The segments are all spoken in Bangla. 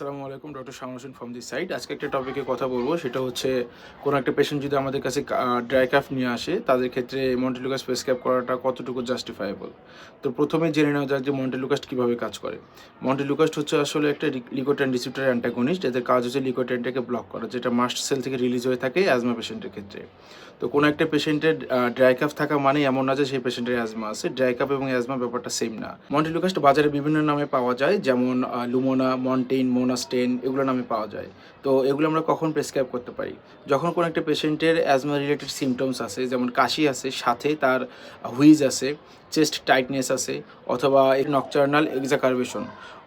আসসালামু আলাইকুম, doctor Shamar Hossain from the side আজকে একটা টপিকে কথা বলব, সেটা হচ্ছে কোনো একটা পেশেন্ট যদি আমাদের কাছে ড্রাই কাফ নিয়ে আসে, তাদের ক্ষেত্রে মন্টেলুকাস প্রেসক্রাইব করাটা কতটুকু জাস্টিফাইবল তো প্রথমে জেনে নেওয়া যাক যে মন্টেলুকাস্ট কীভাবে কাজ করে। মন্টেলুকাস্ট হচ্ছে আসলে একটা লিকোটেন রিসিপ্টার অ্যান্টাগনিস্ট এদের কাজ হচ্ছে লিকোটেনটাকে ব্লক করা, যেটা মাস্ট সেল থেকে রিলিজ হয়ে থাকে অ্যাজমা পেশেন্টের ক্ষেত্রে। তো কোনো একটা পেশেন্টের ড্রাই কাফ থাকা মানে এমন না যে সেই পেশেন্টের অ্যাজমা আছে। ড্রাই কাফ এবং অ্যাজমা ব্যাপারটা সেম না। মন্টেলুকাস্ট বাজারে বিভিন্ন নামে পাওয়া যায়, যেমন লুমোনা মন্টেইন মোনাস্টেন এগুলো নামে পাওয়া যায়। তো এগুলো আমরা কখন প্রেসক্রাইব করতে পারি? যখন কোনো একটা পেশেন্টের অ্যাজমা রিলেটেড সিমটমস আছে, যেমন কাশি আছে, সাথে তার হুইজ আছে চেস্ট টাইটনেস আছে অথবা নকচার্নাল এক্সাকারবেশন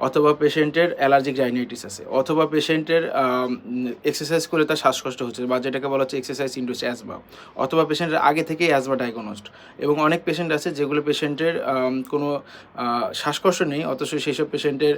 অথবা পেশেন্টের অ্যালার্জিক রাইনাইটিস আছে অথবা পেশেন্টের এক্সারসাইজ করে তার শ্বাসকষ্ট হচ্ছে বা যেটাকে বলা হচ্ছে এক্সারসাইজ ইন্ডুস অ্যাজমা অথবা পেশেন্টের আগে থেকেই অ্যাজমা ডায়াগনোস্ট এবং অনেক পেশেন্ট আছে যেগুলো পেশেন্টের কোনো শ্বাসকষ্ট নেই অথচ সেই সব পেশেন্টের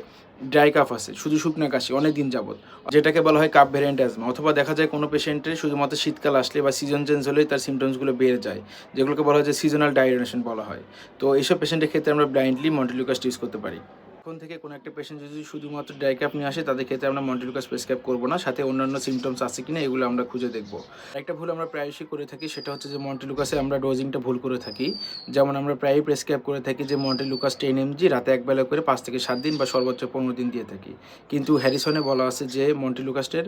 ড্রাই কাফ আছে, শুধু শুকনা কাশি, অনেক দিন যাবৎ। যেটাকে বলা হয় কাপ ভ্যারিয়েন্ট অ্যাজমা অথবা দেখা যায় কোনো পেশেন্টের শুধুমাত্র শীতকাল আসলে বা সিজন চেঞ্জ হলেই তার সিমটমসগুলো বেড়ে যায়, যেগুলোকে বলা হয় যে সিজনাল ডাইরেশন বলা হয়। তো এইসব পেশেন্টের ক্ষেত্রে আমরা ব্লাইন্ডলি মন্টিলিউকাস্ট ইউজ করতে পারি। এখন থেকে কোনো একটা পেশেন্ট যদি শুধুমাত্র ড্রাই কাপ নিয়ে আসে, তাদের ক্ষেত্রে আমরা মন্টিলুকাস প্রেসক্রাইব করব না। সাথে অন্যান্য সিমটমস আছে কিনা, এগুলো আমরা খুঁজে দেখব। একটা ভুল আমরা প্রায়শই করে থাকি, সেটা হচ্ছে যে মন্টেলুকাসে আমরা ডোজিংটা ভুল করে থাকি। যেমন আমরা প্রায়ই প্রেসক্রাইব করে থাকি যে মন্টেলুকাস টেন এমজি রাতে একবেলা করে পাঁচ থেকে সাত দিন বা সর্বোচ্চ পনেরো দিন দিয়ে থাকি। কিন্তু হ্যারিসনে বলা আছে যে মন্টেলুকাস্টের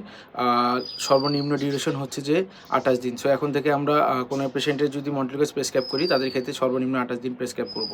সর্বনিম্ন ডিউরেশন হচ্ছে যে আঠাশ দিন। সো এখন থেকে আমরা কোনো পেশেন্টের যদি মন্টিলুকাস প্রেসক্রাইব করি, তাদের ক্ষেত্রে সর্বনিম্ন আঠাশ দিন প্রেসক্রাইব করব।